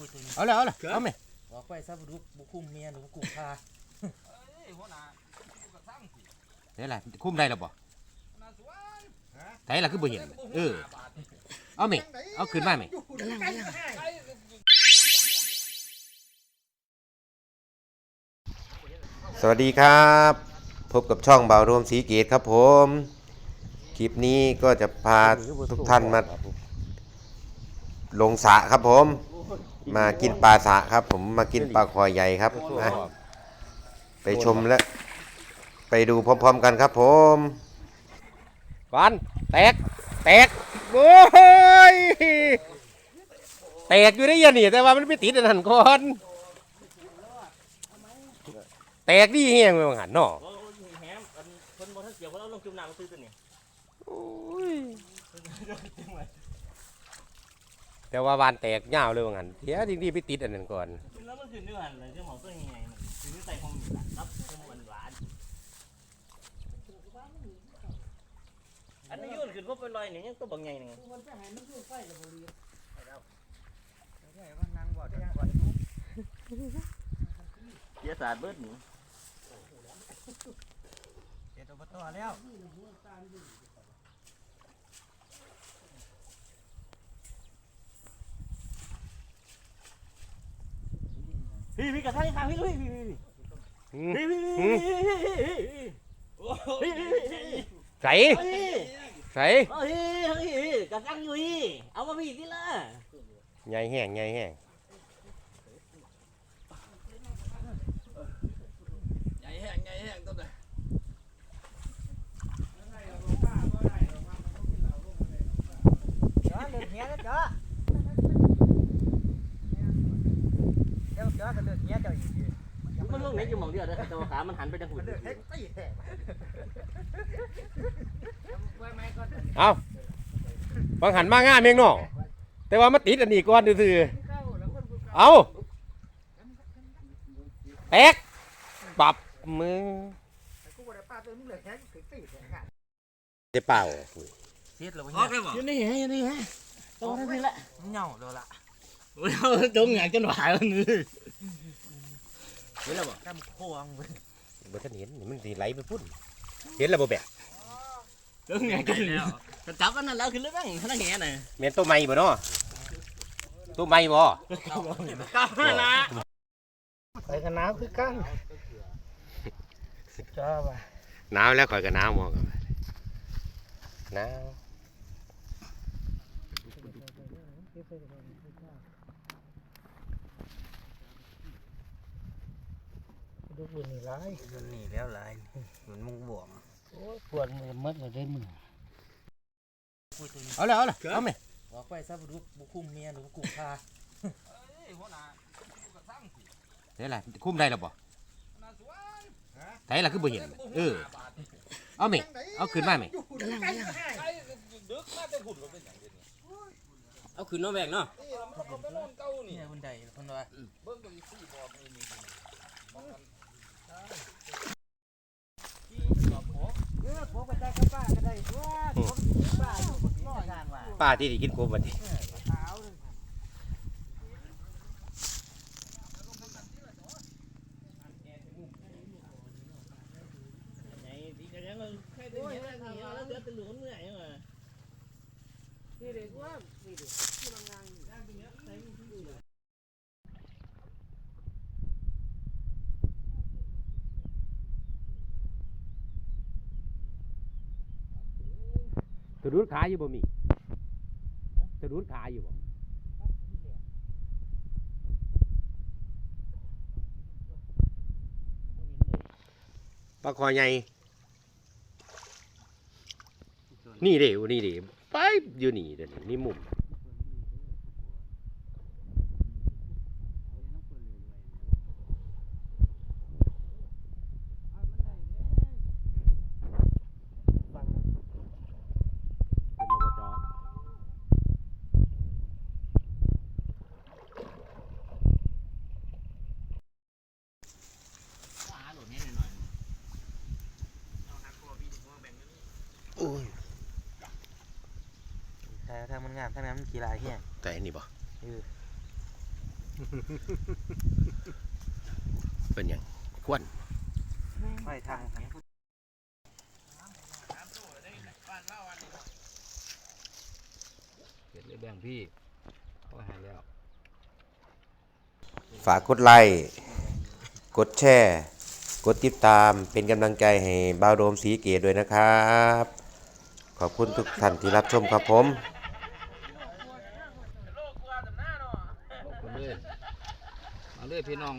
คุยตัวนี้เอาเลยเอาเลยเอาไหมบอกไปซะบุกบุกคุ้มเมียหรือบุกคุ้มพาเดี๋ยวอะไรคุ้มได้หรอบ่ไถล่ะคือบ่เห็นเออเอาไหมเอาขึ้นมาไหมสวัสดีครับ พบกับช่องเบารวมสีเกตครับผม คลิปนี้ก็จะพาทุกท่านมาลงสระครับผม มากินปลาสระครับ ผมมากินปลาคอยใหญ่ครับนะไปชมและ ไปดูพร้อมๆกันครับผมก่อนแตก แตกโอ้ยแตกอยู่ได้ยังนี่แต่ว่ามันไม่ติดอันหันก่อนแตกดีเฮียงไปบางหันเนาะโอ้ยแหมอันคนบ่ทันเกี่ยวเขาเอาลงจุ่มน้ำมาซื้อตัวนี้โอ้ย แต่ว่าวานแตกยาวเลยบางหันเทียจริงๆไปติดอันนั้นก่อน แล้วมันขึ้นด้วยกันเลยที่หมอตัวยังไงมันคือใส่หอมหวานรับหอมหวานหวานอันนี้ยุ่นขึ้นพวกไปลอยเนี่ยยังตัวบางใหญ่หนึ่งเสียศาสตร์เบิดหนูเจ็ดอบตแล้ว พี่พี่กระทั่งทางพี่พี่พี่พี่อืมพี่พี่พี่พี่พี่พี่ใส่ใส่เฮ้ยเฮ้ยกระทั่งอยู่พี่เอามาพี่สิล่ะใหญ่แห้งใหญ่แห้งใหญ่แห้งใหญ่แห้งต้นเลย จ้าเลือดเหี้ยแล้วจ้าเดี๋ยวจ้าก็เลือดเหี้ยเจ้าอีกที อยู่มองเดียวเด้อแต่ว่าขามันหันไปทางหุ่นเอาบางหันมาง่ายเมงเนาะแต่ว่ามาติดอันนี้ก่อนซื่อๆเอาแตกปรับมือเลือดเฮ็ดถึงตีแหกจะเป่าเสียดแล้วออเลยบ่อยู่นี่ฮะอยู่นี่ฮะตรงนั้แหละเหงาโดนละตรงอย่างจนหวายแล้วนี่ เห็นแล้วบ่กำควงเว้ยบ่ทันเห็นนี่มันสิไหลไปพุ่นเห็นแล้วบ่แบกตรงอย่างจนแล้วก็จับกันนั่นแล้วขึ้นเลยบ้างท่านั่งแง่น่ะแม่นตัวใหม่บ่เนาะตัวใหม่บ่จับมานะไปกันน้ำคือกันจ้าว่ะหนาวแล้วข่อยก็หนาวมองกันหนาว ดูบุญนี่ร้ายมันหนีแล้วลายมันมุงบวมโอ้ยปวดมือมัดเลยได้มือเอาเลยเอาเลยเอาไหมบอกไปซะบุกบุกคุ้มเมียหรือบุกคุ้มพาเดี๋ยวอะไรคุ้มได้หรอบ่ไถล่ะคือบ่เห็นเออเอาไหมเอาขึ้นมาไหมเอาขึ้นน้องแบกเนาะเนี่ยคนใดคนว่าเออผมก็ได้กับป้าก็ได้ตัวผมกินป้าอยู่บ่กินทางว่า ป้าที่ได้กินโคมวันนี้ขาวเลยไงดีจังเลยแค่เดือนนี้แล้วเดือนตื่นหลุมเมื่อยมานี่เด็กว่านี่เด็กที่ทำงานอยู่ ตะรุดขาอยู่บ่มีตะรุดขาอยู่บ่ปลาคอใหญ่นี่เดียวนี่เดียวไปอยู่นี่เด้อนี่มุมเป็นอบจ หาหลุดให้หน่อย แต่ถ้ามันงามถ้าแม่มันขี้ลายเหี้ยแต่อันนี้บ่เป็นหยังควนไฟทางเก็ดเลยแบ่งพี่เขาให้แล้ว ฝากกดไลค์ กดแชร์ กดติดตามเป็นกำลังใจให้บาวโดมสีเกตด้วยนะครับ ขอบคุณทุกท่านที่รับชมครับผม ขอบคุณ เลยเอพี่น้องมา